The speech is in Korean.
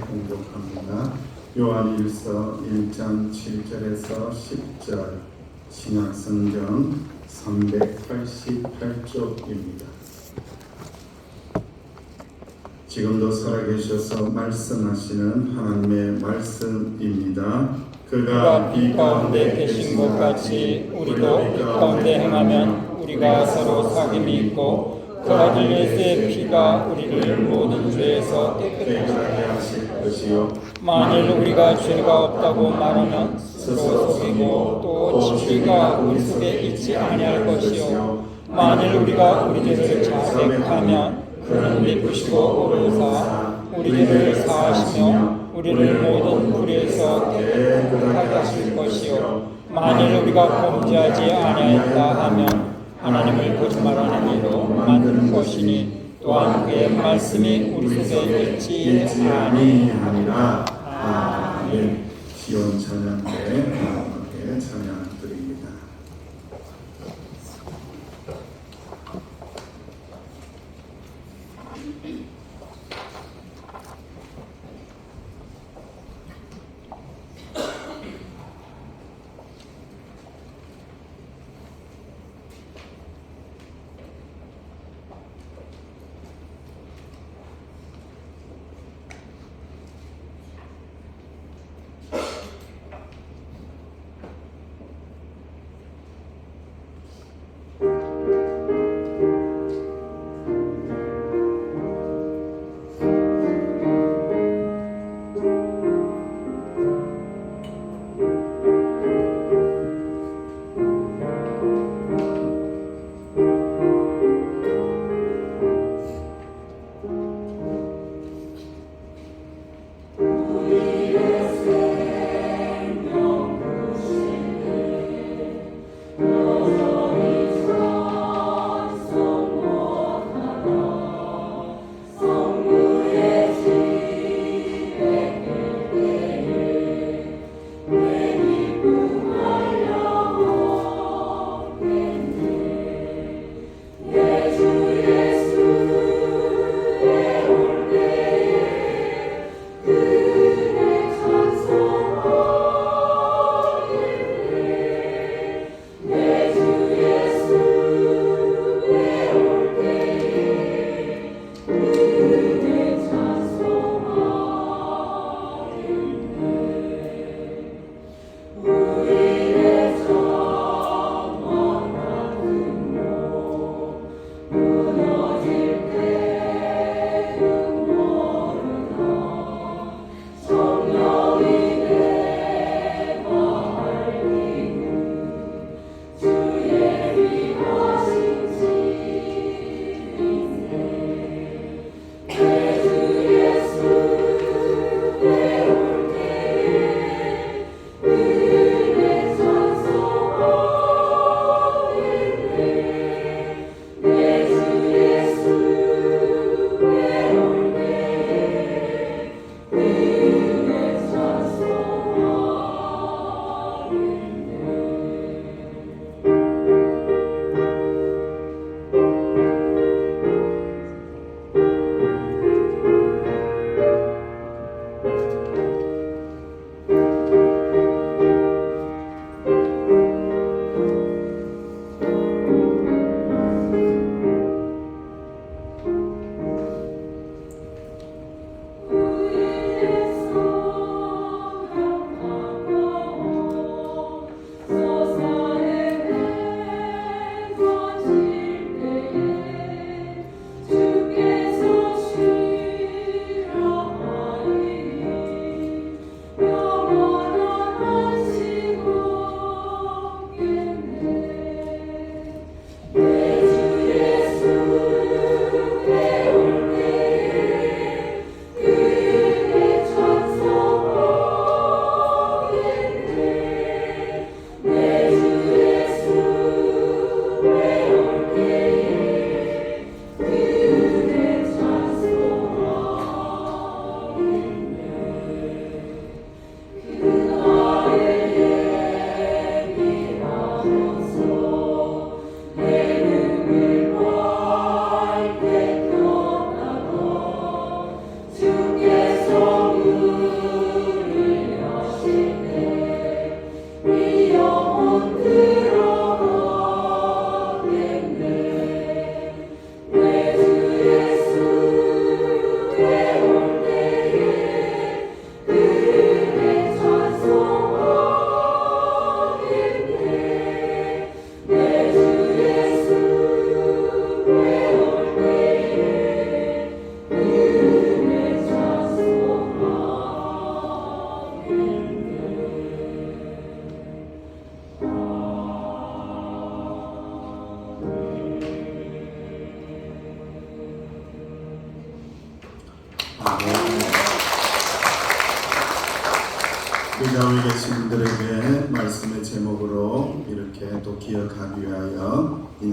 공독합니다. 요한일서 1장 7절에서 10절 신약성경 388쪽입니다. 지금도 살아계셔서 말씀하시는 하나님의 말씀입니다. 그가 빛 가운데 계신 것 같이 우리도 빛 가운데 행하면 우리가 서로 사귐이 있고 그 아들 예수의 피가 우리를 모든 죄에서 깨끗하게 하실 것이요 만일 우리가 죄가 없다고 말하면 스스로 속이고 또 진리가 우리 속에 있지 아니할 것이요. 만일 우리가 우리 죄를 자백하면 그는 믿으시고 오르사 우리 죄를 사하시며 우리를 모든 불의에서 깨끗하게 하실 것이요. 만일 우리가 범죄하지 아니하였다 하면 하나님을 거짓말하는 이로 만드는 것이니 또한 그의 말씀이 우리 속에 있지 아니 아니하니라. 아멘. 시온 찬양 때 이 가운데 계신 분들에게 말씀의 제목으로 이렇게 또 기억하기 위하여 인사